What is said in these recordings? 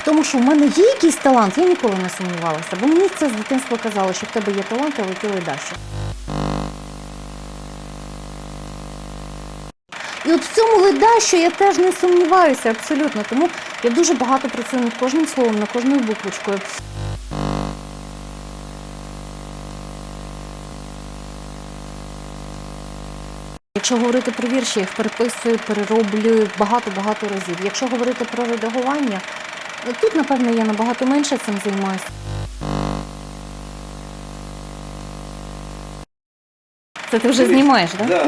тому, що в мене є якийсь талант, я ніколи не сумнівалася, бо мені це з дитинства казали, що в тебе є талант, але ти ледаще. І от в цьому ледащо я теж не сумніваюся абсолютно. Тому я дуже багато працюю над кожним словом, над кожною буквочкою. Якщо говорити про вірші, я їх переписую, перероблюю багато-багато разів. Якщо говорити про редагування, тут, напевно, я набагато менше цим займаюся. Це ти вже знімаєш, так? Да.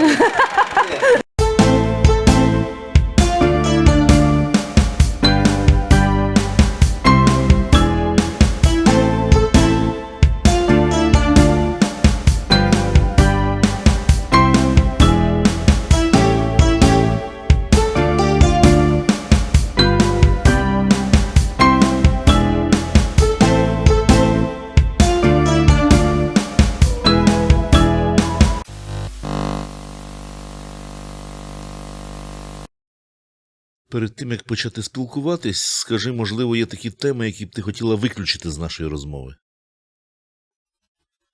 Перед тим як почати спілкуватись, скажи, можливо, є такі теми, які б ти хотіла виключити з нашої розмови.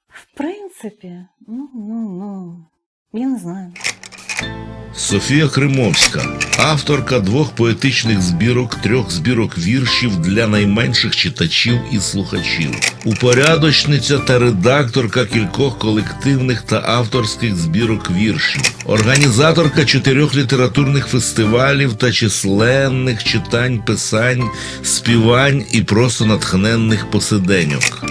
В принципі, ну, ну, ну, я не знаю. Софія Кримовська, авторка двох поетичних збірок, трьох збірок віршів для найменших читачів і слухачів, упорядочниця та редакторка кількох колективних та авторських збірок віршів, організаторка чотирьох літературних фестивалів та численних читань, писань, співань і просто натхненних посиденьок.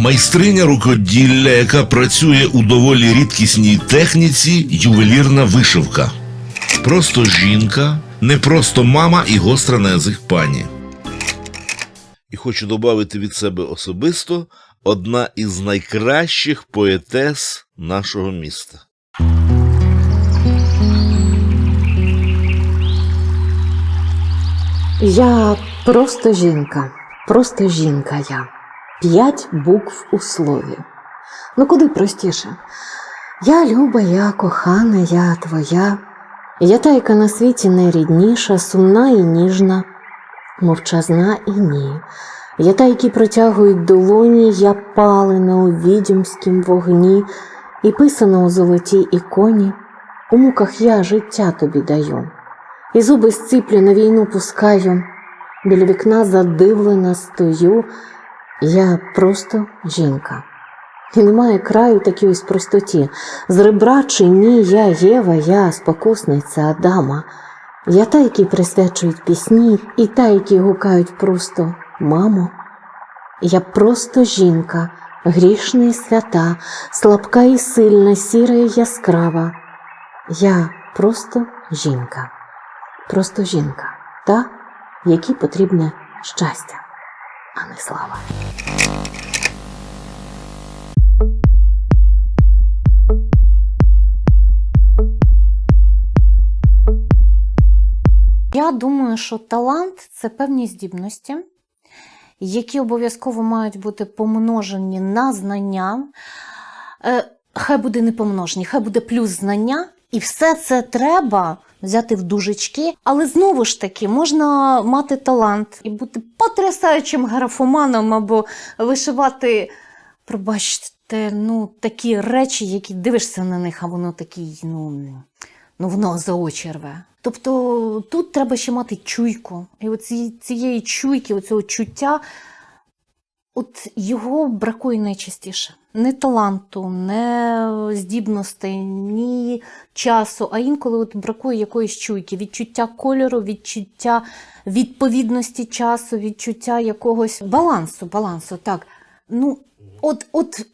Майстриня рукоділля, яка працює у доволі рідкісній техніці, ювелірна вишивка. Просто жінка, не просто мама і гостра на язик пані. І хочу додати від себе особисто одна із найкращих поетес нашого міста. Я просто жінка, просто жінка я. П'ять букв у слові. Ну куди простіше? Я люба, я кохана, я твоя. Я та, яка на світі найрідніша, сумна і ніжна, мовчазна і ні. Я та, які протягують долоні, я палена у відьомськім вогні, і писана у золотій іконі. У муках я життя тобі даю. І зуби зціплю на війну пускаю, біля вікна задивлена стою, я просто жінка. І немає краю такій ось простоті. З ребра чи ні, я Єва, я спокусниця Адама. Я та, які присвячують пісні, і та, які гукають просто мамо. Я просто жінка, грішна і свята, слабка і сильна, сіра і яскрава. Я просто жінка просто жінка, та, якій потрібне щастя, а не слава. Я думаю, що талант це певні здібності, які обов'язково мають бути помножені на знання. Е, Хай буде не помножені, хай буде плюс знання, і все це треба взяти в дужечки. Але знову ж таки, можна мати талант і бути потрясаючим графоманом або вишивати, пробачте, ну, такі речі, які дивишся на них, а воно такий, ну, ну воно за очі. Тобто тут треба ще мати чуйку. І от ці- цієї чуйки, оцього чуття, от його бракує найчастіше. Не таланту, не здібностей, ні часу, а інколи от бракує якоїсь чуйки, відчуття кольору, відчуття відповідності часу, відчуття якогось балансу, балансу. Так. Ну, от, от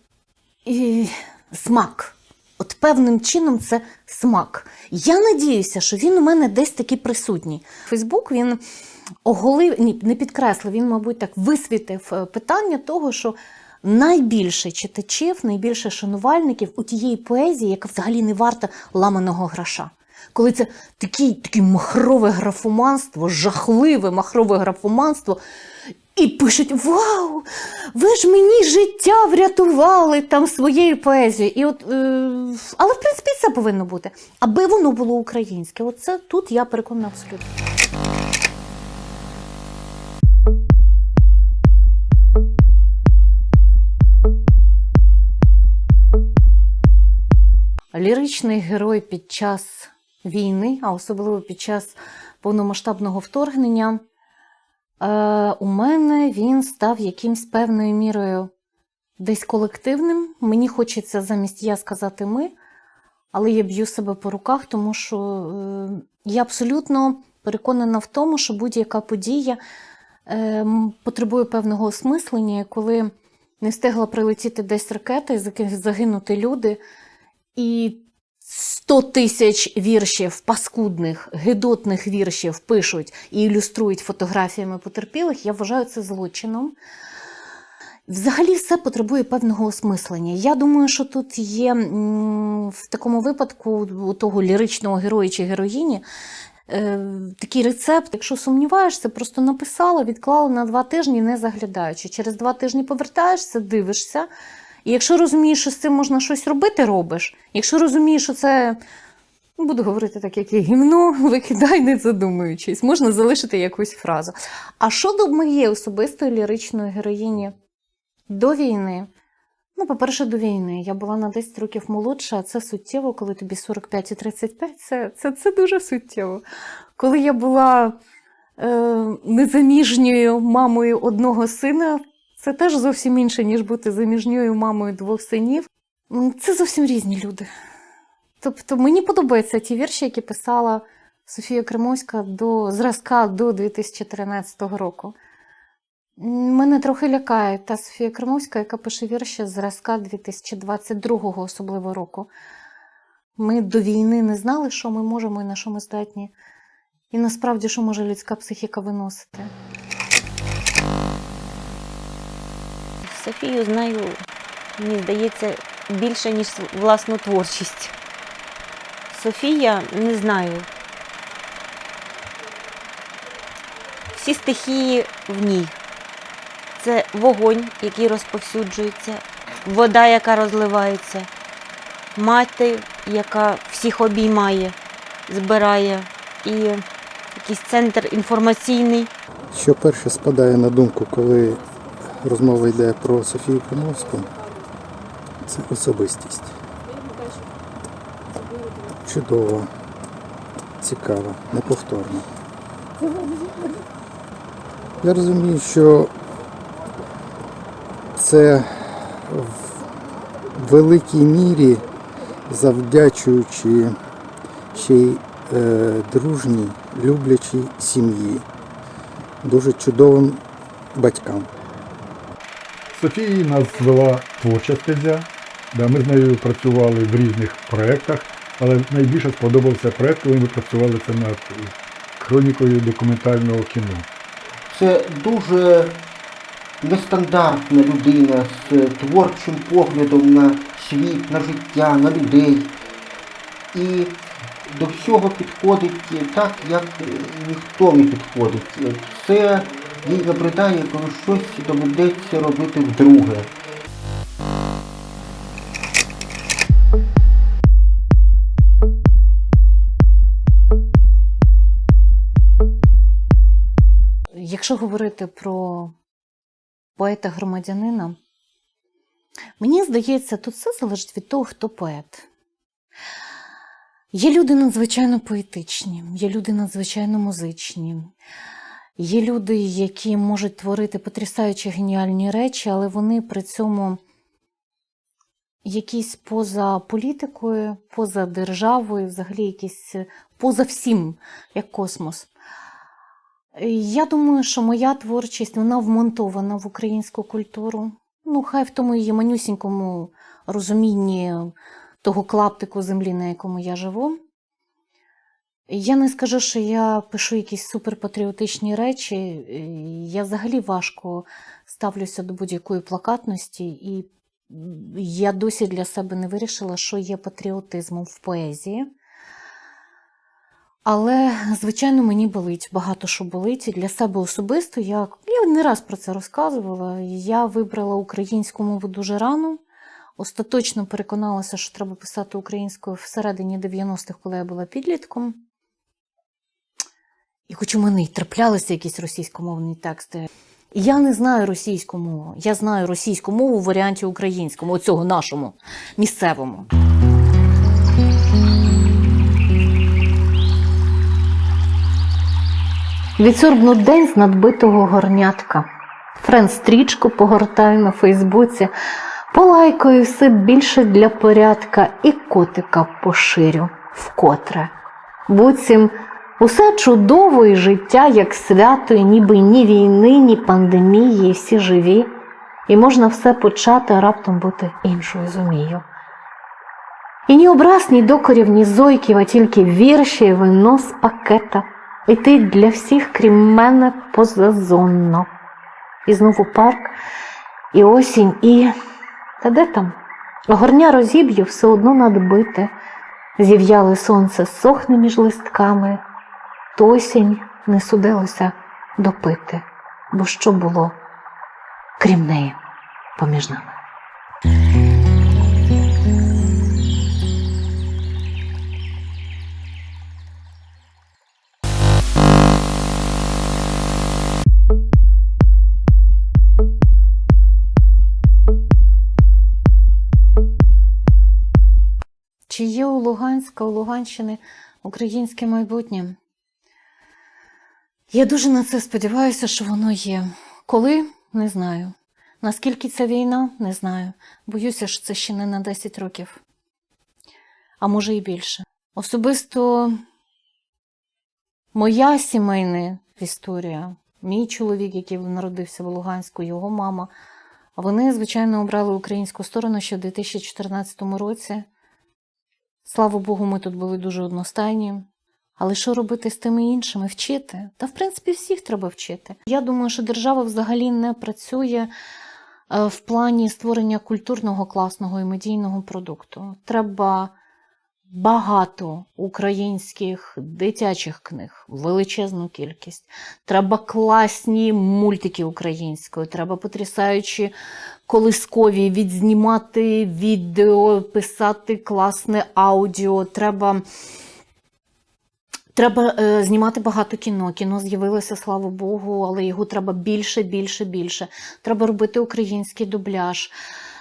і, смак. От певним чином це смак. Я надіюся, що він у мене десь такий присутній. Фейсбук він оголив, ні, не підкреслив, він, мабуть, так висвітив е, питання того, що найбільше читачів, найбільше шанувальників у тієї поезії, яка взагалі не варта ламаного гроша. Коли це такий, таке махрове графоманство, жахливе махрове графоманство, і пишуть: Вау! Ви ж мені життя врятували там своєю поезією. І от, е, але в принципі це повинно бути, аби воно було українське. Оце тут я переконана абсолютно. Ліричний герой під час війни, а особливо під час повномасштабного вторгнення, е, у мене він став якимсь певною мірою десь колективним. Мені хочеться замість я сказати ми, але я б'ю себе по руках, тому що е, я абсолютно переконана в тому, що будь-яка подія е, потребує певного осмислення, коли не встигла прилетіти десь ракета і загинути люди, і 100 тисяч віршів, паскудних, гидотних віршів пишуть і ілюструють фотографіями потерпілих, я вважаю це злочином. Взагалі все потребує певного осмислення. Я думаю, що тут є в такому випадку у того ліричного героя чи героїні е, такий рецепт. Якщо сумніваєшся, просто написала, відклала на два тижні, не заглядаючи. Через два тижні повертаєшся, дивишся. І якщо розумієш, що з цим можна щось робити, робиш. Якщо розумієш, що це. ну, Буду говорити так, як є гімно, викидай, не задумуючись, можна залишити якусь фразу. А щодо моєї особистої ліричної героїні до війни, ну, по-перше, до війни. Я була на 10 років молодша, а це суттєво, коли тобі 45 і 35, це, це, це дуже суттєво. Коли я була е, незаміжньою мамою одного сина, це теж зовсім інше, ніж бути заміжньою мамою двох синів. Це зовсім різні люди. Тобто мені подобаються ті вірші, які писала Софія Кримовська до зразка до 2013 року. Мене трохи лякає та Софія Кримовська, яка пише вірші зразка 2022 особливо року. Ми до війни не знали, що ми можемо і на що ми здатні. І насправді, що може людська психіка виносити. Софію знаю, мені здається, більше, ніж власну творчість. Софія не знаю. Всі стихії в ній. Це вогонь, який розповсюджується, вода, яка розливається, мати, яка всіх обіймає, збирає, і якийсь центр інформаційний. Що перше спадає на думку, коли розмова йде про Софію Кримовську, це особистість. Чудова, цікава, неповторна. Я розумію, що це в великій мірі завдячуючи ще й е, дружній, люблячій сім'ї дуже чудовим батькам. Софії нас звела творча стезя. Ми з нею працювали в різних проєктах, але найбільше сподобався проєкт, коли ми працювали це над хронікою документального кіно. Це дуже нестандартна людина з творчим поглядом на світ, на життя, на людей. І до всього підходить так, як ніхто не підходить. Це їй набридає, коли щось доведеться робити вдруге. Якщо говорити про поета-громадянина, мені здається, тут все залежить від того, хто поет. Є люди надзвичайно поетичні, є люди надзвичайно музичні, є люди, які можуть творити потрясаючі геніальні речі, але вони при цьому якісь поза політикою, поза державою, взагалі якісь поза всім, як космос. Я думаю, що моя творчість вона вмонтована в українську культуру. Ну, хай в тому її манюсінькому розумінні того клаптику землі, на якому я живу. Я не скажу, що я пишу якісь суперпатріотичні речі. Я взагалі важко ставлюся до будь-якої плакатності, і я досі для себе не вирішила, що є патріотизмом в поезії. Але, звичайно, мені болить багато що болить. І для себе особисто я, я не раз про це розказувала. Я вибрала українську мову дуже рано. Остаточно переконалася, що треба писати українською всередині 90-х, коли я була підлітком. І хоч у мене й траплялися якісь російськомовні тексти. Я не знаю російську мову. Я знаю російську мову в варіанті українському, оцього нашому місцевому. Відсорбну день з надбитого горнятка. Френд-стрічку погортаю на Фейсбуці, полайкою все більше для порядка і котика поширю вкотре. Буцім усе чудово і життя, як свято, і ніби ні війни, ні пандемії, і всі живі, і можна все почати, а раптом бути іншою зумію. І ні образ, ні докорів, ні зойків, а тільки вірші, і вино з пакета. І ти для всіх, крім мене, позазонно. І знову парк, і осінь, і. Та де там? Горня розіб'ю все одно надбите. Зів'яле сонце сохне між листками, то осінь не судилося допити, бо що було, крім неї, поміж нами. Чи є у Луганська, у Луганщини українське майбутнє? Я дуже на це сподіваюся, що воно є. Коли? Не знаю. Наскільки ця війна? Не знаю. Боюся, що це ще не на 10 років. А може і більше. Особисто моя сімейна історія, мій чоловік, який народився в Луганську, його мама, вони, звичайно, обрали українську сторону ще в 2014 році. Слава Богу, ми тут були дуже одностайні. Але що робити з тими іншими? Вчити? Та в принципі всіх треба вчити. Я думаю, що держава взагалі не працює е, в плані створення культурного, класного і медійного продукту. Треба багато українських дитячих книг, величезну кількість. Треба класні мультики українською, треба потрясаючі колискові відзнімати відео, писати класне аудіо. Треба. Треба е, знімати багато кіно. Кіно з'явилося, слава Богу, але його треба більше, більше, більше. Треба робити український дубляж.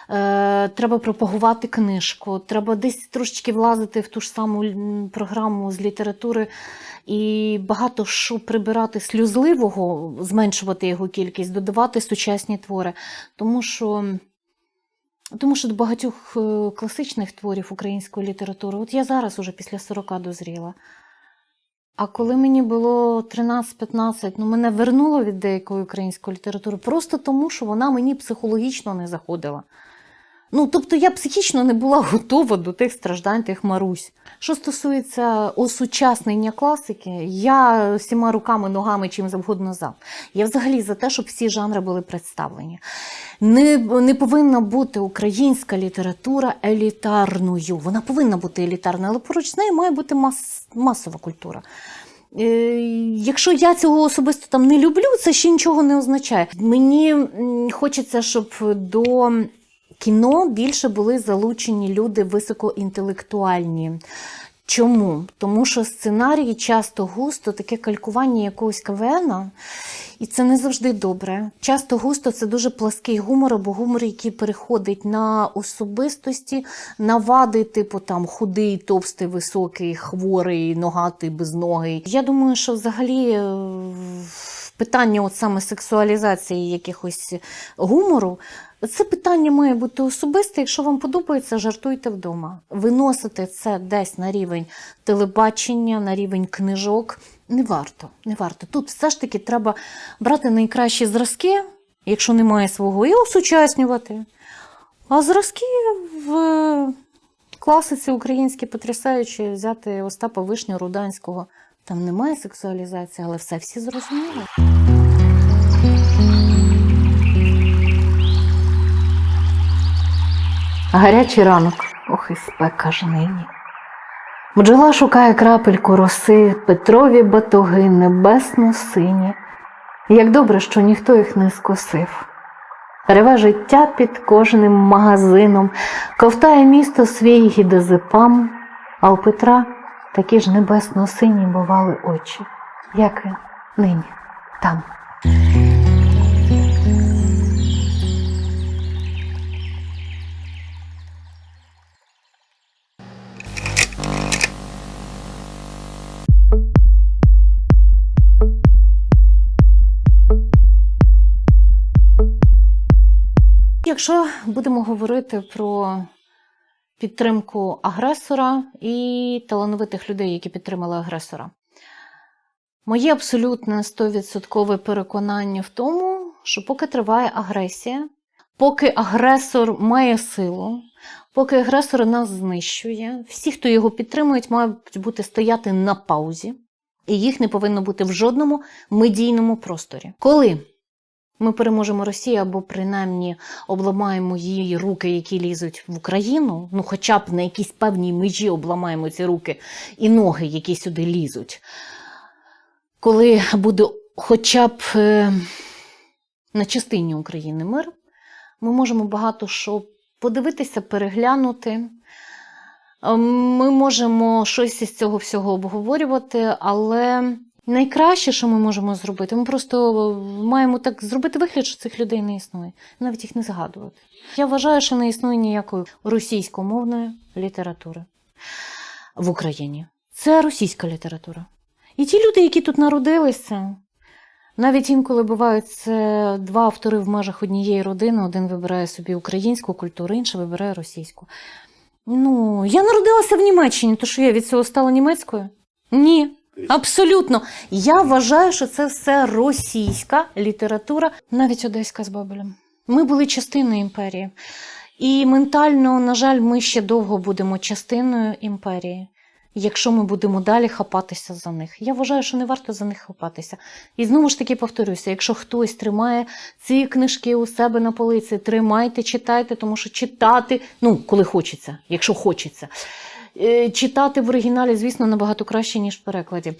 Е, треба пропагувати книжку, треба десь трошечки влазити в ту ж саму програму з літератури і багато що прибирати сльозливого, зменшувати його кількість, додавати сучасні твори. Тому що, тому що до багатьох е, класичних творів української літератури, от я зараз уже після 40 дозріла. А коли мені було 13-15, ну мене вернуло від деякої української літератури просто тому, що вона мені психологічно не заходила. Ну, тобто я психічно не була готова до тих страждань, тих Марусь. Що стосується осучаснення класики, я всіма руками, ногами, чим завгодно за. Я взагалі за те, щоб всі жанри були представлені. Не, не повинна бути українська література елітарною. Вона повинна бути елітарною, але поруч з нею має бути мас, масова культура. Е, Якщо я цього особисто там не люблю, це ще нічого не означає. Мені хочеться, щоб до кіно більше були залучені люди високоінтелектуальні. Чому? Тому що сценарії часто густо таке калькування якогось КВН, і це не завжди добре. Часто густо це дуже плаский гумор, або гумор, який переходить на особистості, на вади, типу там худий, товстий, високий, хворий, ногатий, безногий. Я думаю, що взагалі е, питання от саме сексуалізації якихось гумору. Це питання має бути особисте. Якщо вам подобається, жартуйте вдома. Виносити це десь на рівень телебачення, на рівень книжок. Не варто. Не варто. Тут все ж таки треба брати найкращі зразки, якщо немає свого, і осучаснювати. А зразки в класиці українській потрясаючі взяти Остапа Вишню Руданського. Там немає сексуалізації, але все всі зрозуміли. Гарячий ранок, ох і спека ж нині. Бджола шукає крапельку роси, Петрові батоги небесно сині. Як добре, що ніхто їх не скосив. Реве життя під кожним магазином, ковтає місто свій гідозепам, а у Петра такі ж небесно сині бували очі, як і нині там. Якщо будемо говорити про підтримку агресора і талановитих людей, які підтримали агресора, моє абсолютне 100% переконання в тому, що поки триває агресія, поки агресор має силу, поки агресор нас знищує, всі, хто його підтримують, мають бути стояти на паузі, і їх не повинно бути в жодному медійному просторі. Коли ми переможемо Росію або принаймні обламаємо її руки, які лізуть в Україну, ну хоча б на якійсь певній межі обламаємо ці руки і ноги, які сюди лізуть. Коли буде хоча б е, на частині України мир, ми можемо багато що подивитися, переглянути. Е, Ми можемо щось із цього всього обговорювати, але найкраще, що ми можемо зробити, ми просто маємо так зробити вигляд, що цих людей не існує, навіть їх не згадувати. Я вважаю, що не існує ніякої російськомовної літератури в Україні. Це російська література. І ті люди, які тут народилися, навіть інколи бувають це два автори в межах однієї родини, один вибирає собі українську культуру, інший вибирає російську. Ну, я народилася в Німеччині, то що я від цього стала німецькою? Ні. Абсолютно. Я вважаю, що це все російська література, навіть одеська з Бабелем. Ми були частиною імперії. І ментально, на жаль, ми ще довго будемо частиною імперії, якщо ми будемо далі хапатися за них. Я вважаю, що не варто за них хапатися. І знову ж таки повторюся: якщо хтось тримає ці книжки у себе на полиці, тримайте, читайте, тому що читати, ну, коли хочеться, якщо хочеться. Е, Читати в оригіналі, звісно, набагато краще, ніж в перекладі.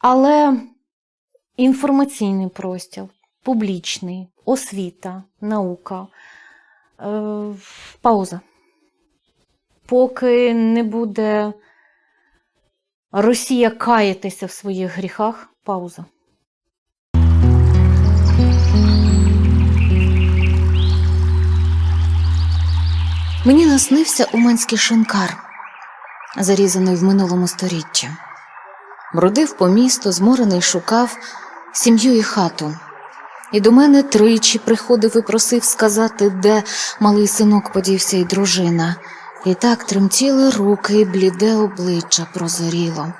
Але інформаційний простір, публічний, освіта, наука, е, пауза. Поки не буде Росія каятися в своїх гріхах, пауза. Мені наснився уманський шинкар, зарізаний в минулому сторіччі. Бродив по місту, зморений шукав сім'ю і хату. І до мене тричі приходив і просив сказати, де малий синок подівся і дружина. І так тремтіли руки, і бліде обличчя прозоріло.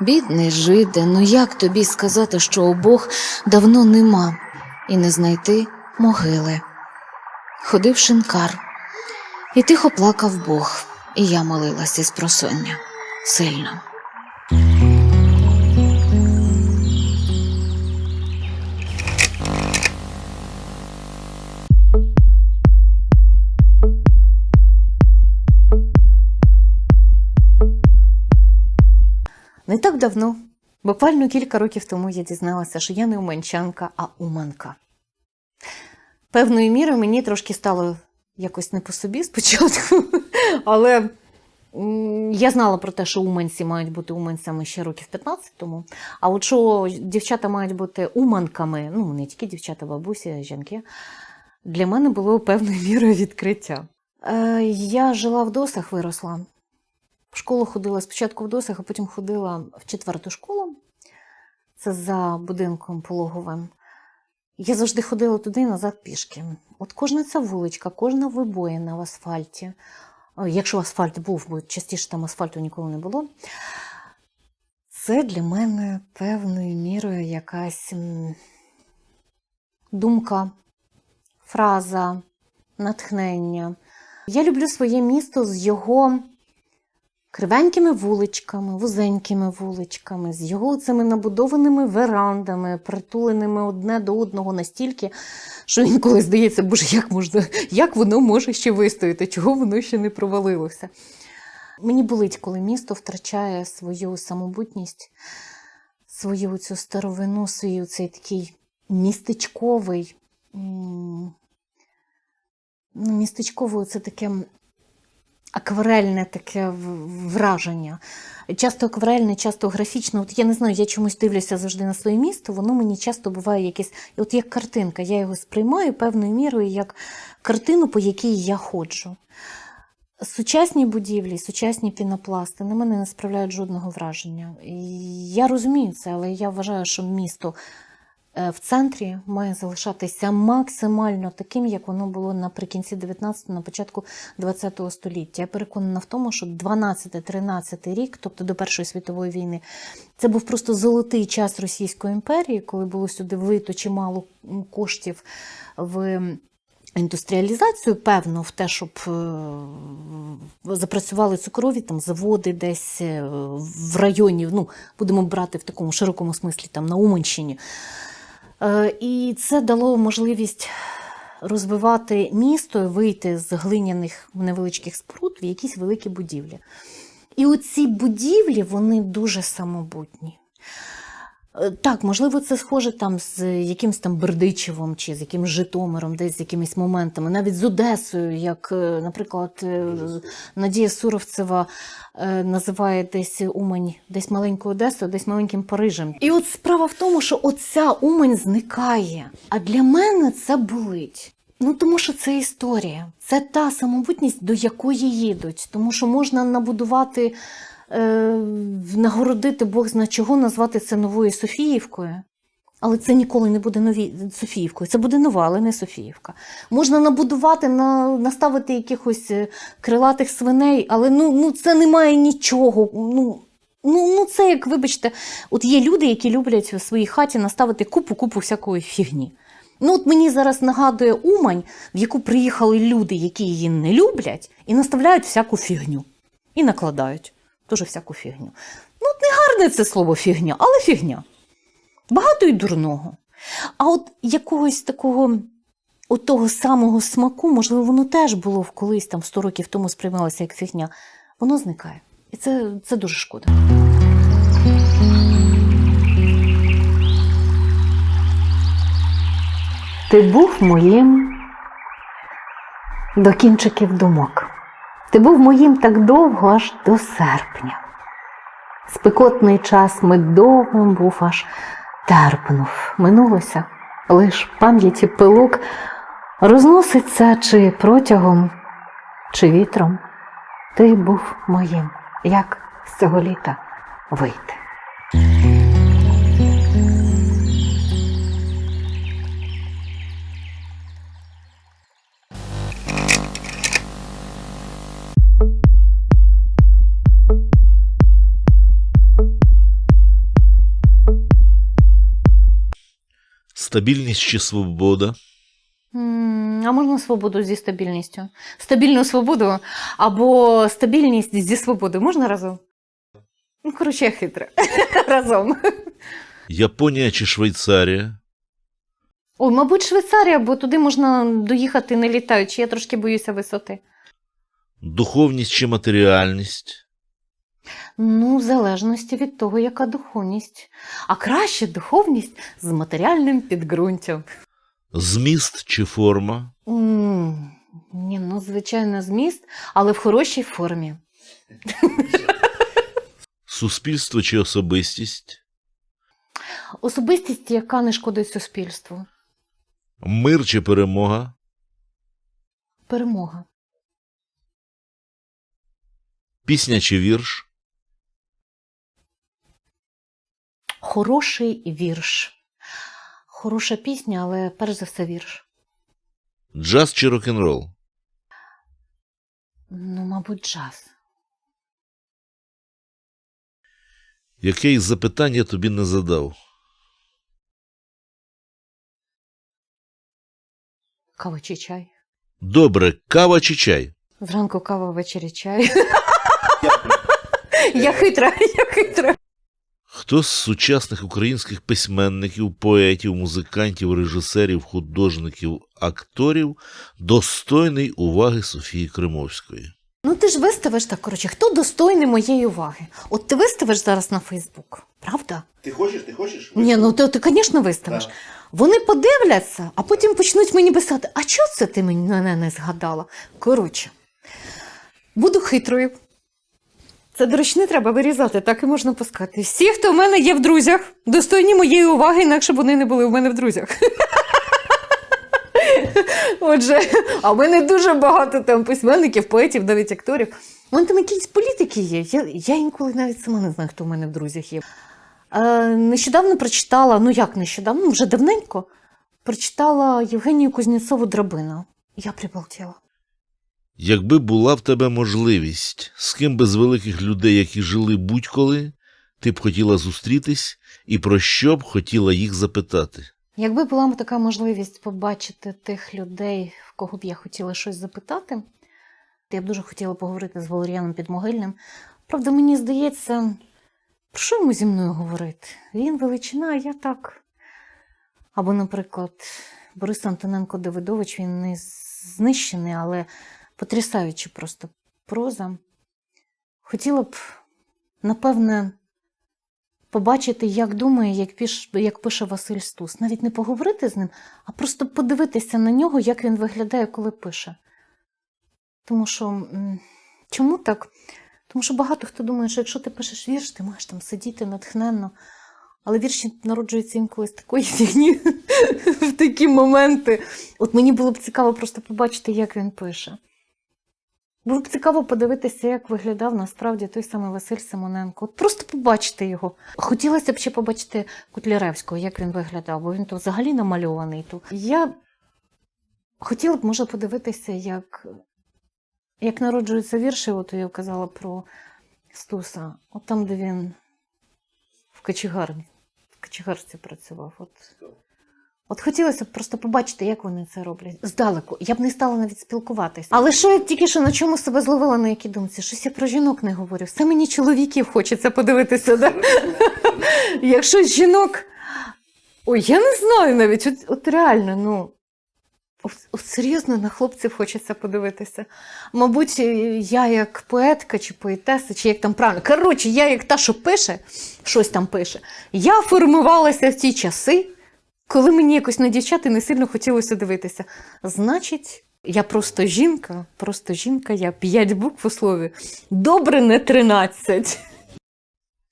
Бідний жиде, ну як тобі сказати, що обох давно нема, і не знайти могили. Ходив шинкар. І тихо плакав Бог, і я молилася з просоння сильно. Не так давно, буквально кілька років тому, я дізналася, що я не уманчанка, а уманка. Певною мірою мені трошки стало якось не по собі спочатку, але я знала про те, що уманці мають бути уманцями ще років 15 тому. А от що дівчата мають бути уманками, ну не тільки дівчата, бабусі, жінки, для мене було певною мірою відкриття. Е, я жила в досах, виросла. В школу ходила спочатку в досах, а потім ходила в четверту школу. Це за будинком пологовим. Я завжди ходила туди і назад пішки. От кожна ця вуличка, кожна вибоїна в асфальті, якщо асфальт був, бо частіше там асфальту ніколи не було. Це для мене певною мірою якась думка, фраза, натхнення. Я люблю своє місто з його кривенькими вуличками, вузенькими вуличками, з його цими набудованими верандами, притуленими одне до одного настільки, що інколи здається, боже, як можна, як воно може ще вистояти, чого воно ще не провалилося. Мені болить, коли місто втрачає свою самобутність, свою цю старовину, свій цей такий містечковий. Ну, містечковий це таке акварельне таке враження. Часто акварельне, часто графічне. От я не знаю, я чомусь дивлюся завжди на своє місто, воно мені часто буває якесь, от як картинка. Я його сприймаю певною мірою як картину, по якій я ходжу. Сучасні будівлі, сучасні пінопласти на мене не справляють жодного враження. І я розумію це, але я вважаю, що місто в центрі має залишатися максимально таким, як воно було наприкінці 19-го, на початку 20-го століття. Я переконана в тому, що 12-13 рік, тобто до Першої світової війни, це був просто золотий час Російської імперії, коли було сюди влито чимало коштів в індустріалізацію, певно, в те, щоб е, запрацювали цукрові там заводи десь е, в районі, ну, будемо брати в такому широкому смислі там на Уманщині. Е, І це дало можливість розвивати місто, вийти з глиняних невеличких споруд в якісь великі будівлі. І оці будівлі вони дуже самобутні. Е, Так, можливо, це схоже там з якимось там Бердичевом чи з якимось Житомиром, десь з якимись моментами, навіть з Одесою, як, е, наприклад, е, Надія Суровцева називає десь Умань, десь маленьку Одесу, десь маленьким Парижем. І от справа в тому, що оця Умань зникає. А для мене це болить. Ну, тому що це історія. Це та самобутність, до якої їдуть. Тому що можна набудувати е, нагородити Бог зна чого, назвати це новою Софіївкою. Але це ніколи не буде нові Софіївкою. Це буде нова, але не Софіївка. Можна набудувати, на, наставити якихось е, крилатих свиней, але ну, ну це не має нічого. Ну, ну, ну це як, вибачте, от є люди, які люблять в своїй хаті наставити купу-купу всякої фігні. Ну, от мені зараз нагадує Умань, в яку приїхали люди, які її не люблять, і наставляють всяку фігню. І накладають дуже всяку фігню. Ну, не гарне це слово фігня, але фігня. Багато й дурного. А от якогось такого от того самого смаку, можливо, воно теж було в колись там 100 років тому сприймалося як фігня, воно зникає. І це, це дуже шкода. Ти був моїм до кінчиків думок. Ти був моїм так довго, аж до серпня. Спекотний час медовим був аж терпнув. Минулося лиш пам'яті пилок розноситься чи протягом, чи вітром. Ти був моїм, як з цього літа вийти. Стабільність чи свобода? А можна свободу зі стабільністю? Стабільну свободу або стабільність зі свободою. Можна разом? Ну, коротше, я хитра. разом. Японія чи Швейцарія? Ой, мабуть, Швейцарія, бо туди можна доїхати не літаючи. Я трошки боюся висоти. Духовність чи матеріальність? Ну, в залежності від того, яка духовність. А краще духовність з матеріальним підґрунтям. Зміст чи форма? М, Ні, ну, звичайно, зміст, але в хорошій формі. Суспільство чи особистість? Особистість, яка не шкодить суспільству. Мир чи перемога? Перемога. Пісня чи вірш? Хороший вірш. Хороша пісня, але перш за все вірш. Джаз чи рок-н-рол? Ну, мабуть, джаз. Яке із запитань я тобі не задав? Кава чи чай. Добре, кава чи чай? Зранку кава, ввечері чай. Я хитра, я хитра. Хто з сучасних українських письменників, поетів, музикантів, режисерів, художників, акторів достойний уваги Софії Кримовської? Ну ти ж виставиш так, коротше, хто достойний моєї уваги? От ти виставиш зараз на Фейсбук, правда? Ти хочеш, ти хочеш? Ні, ну ти, ти, звісно, виставиш. Вони подивляться, а потім почнуть мені писати: а чого це ти мені мене не згадала? Коротше, буду хитрою. Це, до речі, не треба вирізати, так і можна пускати. Всі, хто в мене є в друзях, достойні моєї уваги, інакше б вони не були в мене в друзях. Отже, а в мене дуже багато там письменників, поетів, навіть акторів. У мене там якісь політики є. Я, я інколи навіть сама не знаю, хто в мене в друзях є. Е, нещодавно прочитала, ну як нещодавно, ну, вже давненько, прочитала Євгенію Кузнєцову Драбина. Я прибалтіла. Якби була в тебе можливість, з ким би з великих людей, які жили будь-коли, ти б хотіла зустрітись і про що б хотіла їх запитати? Якби була б така можливість побачити тих людей, в кого б я хотіла щось запитати, я б дуже хотіла поговорити з Валеріаном Підмогильним. Правда, мені здається, про що йому зі мною говорити? Він величина, а я так. Або, наприклад, Борис Антоненко Давидович, він не знищений, але потрясаючи просто проза. Хотіла б, напевне, побачити, як думає, як, піш, як пише Василь Стус. Навіть не поговорити з ним, а просто подивитися на нього, як він виглядає, коли пише. Тому що чому так? Тому що багато хто думає, що якщо ти пишеш вірш, ти маєш там сидіти натхненно. Але вірші народжуються інколи з такої фігні в такі моменти. От мені було б цікаво просто побачити, як він пише. Було б цікаво подивитися, як виглядав насправді той самий Василь Симоненко. Просто побачити його. Хотілося б ще побачити Котляревського, як він виглядав, бо він то взагалі намальований. То я хотіла б, може, подивитися, як, як народжуються вірші. От я казала про Стуса. От там, де він в кочегарці працював. От. От хотілося б просто побачити, як вони це роблять. Здалеку. Я б не стала навіть спілкуватися. Але що я тільки що на чому себе зловила на якій думці? Щось я про жінок не говорю. Все мені чоловіків хочеться подивитися. Да? Якщо жінок. Ой, я не знаю навіть. От, от реально, ну. От, серйозно на хлопців хочеться подивитися. Мабуть, я як поетка чи поетеса, чи як там правильно. Коротше, я як та, що пише, щось там пише. Я формувалася в ті часи, коли мені якось на дівчат і не сильно хотілося дивитися. Значить, я просто жінка, просто жінка, я п'ять букв у слові. Добре, не тринадцять.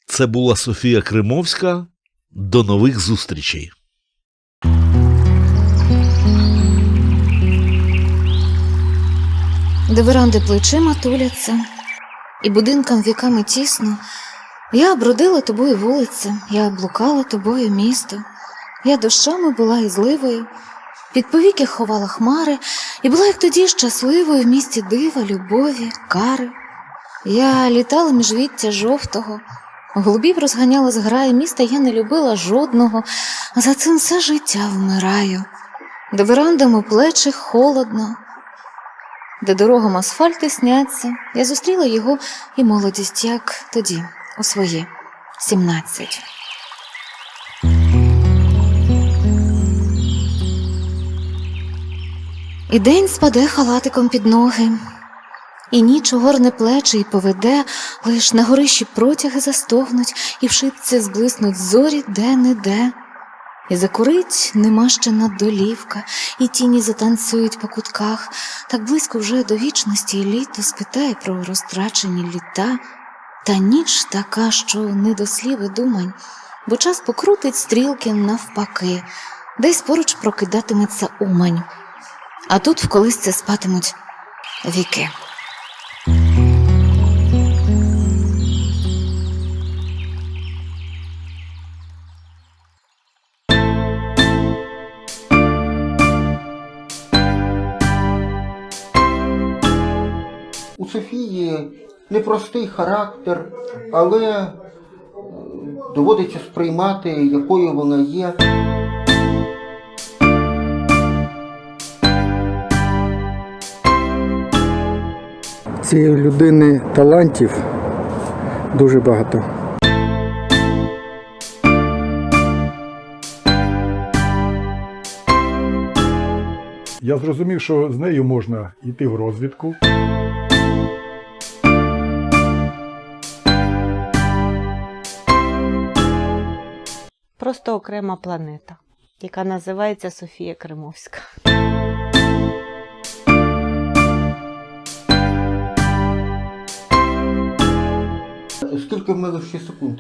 Це була Софія Кримовська. До нових зустрічей. До веранди плечима туляться, і будинкам віками тісно. Я бродила тобою вулиці, я блукала тобою місто. Я дощами була і зливою, під повіки ховала хмари, і була як тоді щасливою в місті дива, любові, кари. Я літала між віття жовтого, голубів розганяла з міста, я не любила жодного, а за цим все життя вмираю. До верандами плечі холодно, де дорогам асфальти сняться, я зустріла його і молодість, як тоді, у свої сімнадцять. І день спаде халатиком під ноги, і ніч огорне плечі і поведе, лиш на горищі протяги застогнуть, і в шипці зблиснуть зорі де-не-де. І закурить немащена долівка, і тіні затанцюють по кутках, так близько вже до вічності і літо спитає про розтрачені літа, та ніч така, що не до слів і думань, бо час покрутить стрілки навпаки, десь поруч прокидатиметься умань, а тут в колисці спатимуть віки. У Софії непростий характер, але е, доводиться сприймати, якою вона є. Цієї людини талантів дуже багато. Я зрозумів, що з нею можна йти в розвідку. Просто окрема планета, яка називається Софія Кримовська. Скільки в мене ще секунд?